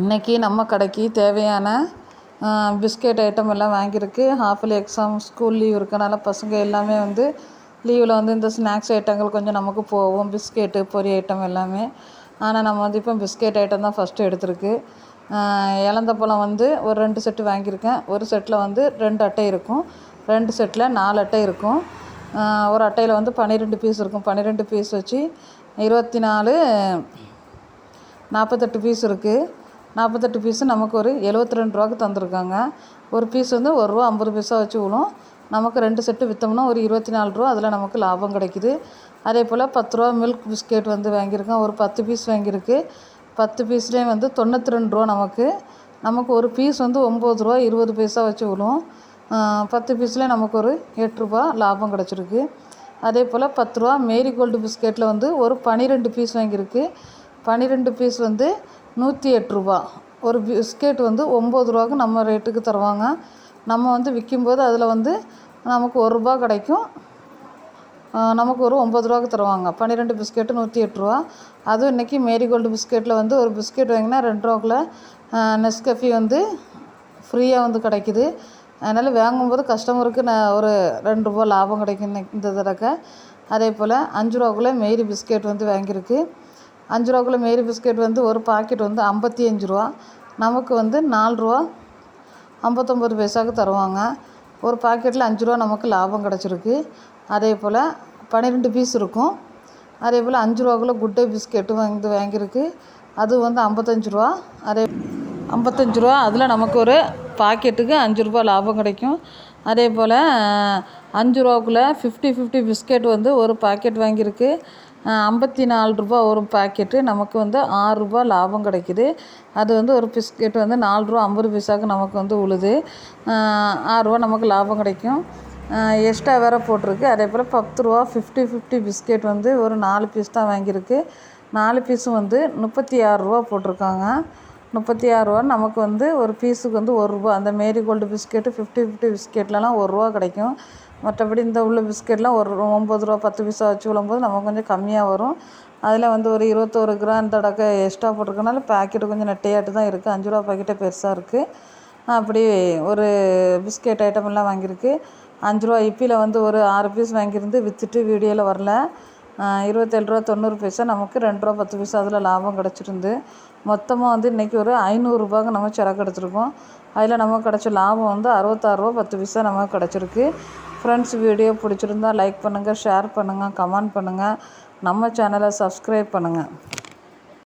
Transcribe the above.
இன்றைக்கி நம்ம கடைக்கு தேவையான பிஸ்கெட் ஐட்டம் எல்லாம் வாங்கியிருக்கு. ஹாஃப்லி எக்ஸாம் ஸ்கூல் லீவ் இருக்கனால பசங்க எல்லாமே வந்து லீவில் வந்து இந்த ஸ்நாக்ஸ் ஐட்டங்கள் கொஞ்சம் நமக்கு போகும். பிஸ்கெட்டு பொரி ஐட்டம் எல்லாமே. ஆனால் நம்ம வந்து இப்போ பிஸ்கெட் ஐட்டம் தான் ஃபஸ்ட்டு எடுத்திருக்கு. இலந்தப்பழம் வந்து ஒரு ரெண்டு செட்டு வாங்கியிருக்கேன். ஒரு செட்டில் வந்து ரெண்டு அட்டை இருக்கும். ரெண்டு செட்டில் நாலு அட்டை இருக்கும். ஒரு அட்டையில் வந்து பன்னிரெண்டு பீஸ் இருக்கும். பன்னிரெண்டு பீஸ் வச்சு இருபத்தி நாலு நாற்பத்தெட்டு பீஸ் இருக்குது நாற்பத்தெட்டு பீஸு நமக்கு ஒரு எழுபத்தி ரெண்டு ரூபாய்க்கு தந்திருக்காங்க. ஒரு பீஸ் வந்து ஒரு ரூபா ஐம்பது பைசா வச்சு விழும். நமக்கு ரெண்டு செட்டு விற்றோம்னா ஒரு இருபத்தி நாலு ரூபா அதில் நமக்கு லாபம் கிடைக்குது. அதே போல் பத்து ரூபா மில்க் பிஸ்கெட் வந்து வாங்கியிருக்கேன் ஒரு பத்து பீஸ் வாங்கியிருக்கு. பத்து பீஸ்லேயும் வந்து தொண்ணூற்றி ரெண்டு ரூபா நமக்கு. நமக்கு ஒரு பீஸ் வந்து ஒம்பது ரூபா இருபது பைசா வச்சு விழும். பத்து பீஸில் நமக்கு ஒரு எட்டுரூபா லாபம் கிடச்சிருக்கு. அதே போல் பத்து ரூபா மேரி கோல்டு பிஸ்கெட்டில் வந்து ஒரு பனிரெண்டு பீஸ் வாங்கியிருக்கு. பனிரெண்டு பீஸ் வந்து நூற்றி எட்ரூபா ஒரு பிஸ்கெட் வந்து ஒம்பது ரூபாக்கு நம்ம ரேட்டுக்கு தருவாங்க. நம்ம வந்து விற்கும்போது அதில் வந்து நமக்கு ஒரு ரூபா கிடைக்கும். நமக்கு ஒரு ஒம்பது ரூபாக்கு தருவாங்க. பன்னிரெண்டு பிஸ்கெட்டு நூற்றி எட்ரூவா அதுவும் இன்றைக்கி மேரிகோல்டு பிஸ்கெட்டில் வந்து ஒரு பிஸ்கெட் வாங்கினா ரெண்டு ரூபாக்குள்ள நெஸ்கஃபி வந்து ஃப்ரீயாக வந்து கிடைக்குது. அதனால் வாங்கும்போது கஸ்டமருக்கு நான் ஒரு ரெண்டு ரூபா லாபம் கிடைக்கும் இந்த தடவை அதே போல் அஞ்சு ரூபாக்குள்ளே மேரி பிஸ்கெட் வந்து வாங்கியிருக்கு. அஞ்சு ரூபாக்குள்ள மேரி பிஸ்கெட் வந்து ஒரு பாக்கெட் வந்து ஐம்பத்தி அஞ்சு ரூபா. நமக்கு வந்து நாலு ரூபா ஐம்பத்தொம்பது பைசாவுக்கு தருவாங்க. ஒரு பாக்கெட்டில் அஞ்சு ரூபா நமக்கு லாபம் கிடச்சிருக்கு. அதே போல் பன்னிரெண்டு பீஸ் இருக்கும். அதே போல் அஞ்சு ரூபாக்குள்ள குட் டே பிஸ்கெட்டு வாங்கி வாங்கியிருக்கு. அது வந்து ஐம்பத்தஞ்சு ரூபா. அதே ஐம்பத்தஞ்சு ரூபா. அதில் நமக்கு ஒரு பாக்கெட்டுக்கு அஞ்சு ரூபா லாபம் கிடைக்கும். அதே போல் அஞ்சு ரூபாக்குள்ளே ஃபிஃப்டி ஃபிஃப்டி பிஸ்கெட் வந்து ஒரு பாக்கெட் வாங்கியிருக்கு. ஐம்பத்தி நாலு ரூபா ஒரு பாக்கெட்டு. நமக்கு வந்து ஆறுரூபா லாபம் கிடைக்குது. அது வந்து ஒரு பிஸ்கெட் வந்து நாலு ரூபா ஐம்பது பைசாவுக்கு நமக்கு வந்து உழுது. ஆறுரூவா நமக்கு லாபம் கிடைக்கும். எக்ஸ்ட்ரா வேறு போட்டிருக்கு. அதே போல் பத்து ரூபா ஃபிஃப்டி ஃபிஃப்டி பிஸ்கெட் வந்து ஒரு நாலு பீஸ் தான் வாங்கியிருக்கு. நாலு பீஸும் வந்து முப்பத்தி ஆறுரூவா போட்டிருக்காங்க. முப்பத்தி ஆறுரூவா நமக்கு வந்து ஒரு பீஸுக்கு வந்து ஒரு ரூபா. அந்த Marie gold biscuit fifty fifty பிஸ்கெட்லலாம் ஒரு ரூபா கிடைக்கும். மற்றபடி இந்த உள்ள பிஸ்கெட்லாம் ஒரு ஒம்பது ரூபா பத்து பைசா வச்சு விழும்போது நமக்கு கொஞ்சம் கம்மியாக வரும். அதில் வந்து ஒரு இருபத்தோரு கிராம் தடக்க எக்ஸ்ட்ரா போட்டிருக்கனால பாக்கெட்டு கொஞ்சம் நெட்டையாட்டு தான் இருக்குது அஞ்சு ரூபா பாக்கெட்டே பெருசாக இருக்குது அப்படி ஒரு பிஸ்கெட் ஐட்டம் எல்லாம் வாங்கியிருக்கு. அஞ்சு ரூபா இப்பியில் வந்து ஒரு ஆறு பீஸ் வாங்கியிருந்து விற்றுட்டு வீடியோவில் வரல. இருபத்தேழு ரூபா தொண்ணூறு பைசா நமக்கு ரெண்டு ரூபா பத்து பைசா அதில் லாபம் கிடச்சிருந்து மொத்தமாக வந்து இன்றைக்கி ஒரு ஐநூறுரூபாக்கு நம்ம சரக்கு எடுத்திருக்கோம். அதில் நமக்கு கிடச்ச லாபம் வந்து அறுபத்தாறுரூவா பத்து பைசா நமக்கு கிடச்சிருக்கு. ஃப்ரெண்ட்ஸ் வீடியோ பிடிச்சிருந்தா லைக் பண்ணுங்கள் ஷேர் பண்ணுங்கள் கமெண்ட் பண்ணுங்கள் நம்ம சேனலை சப்ஸ்கிரைப் பண்ணுங்கள்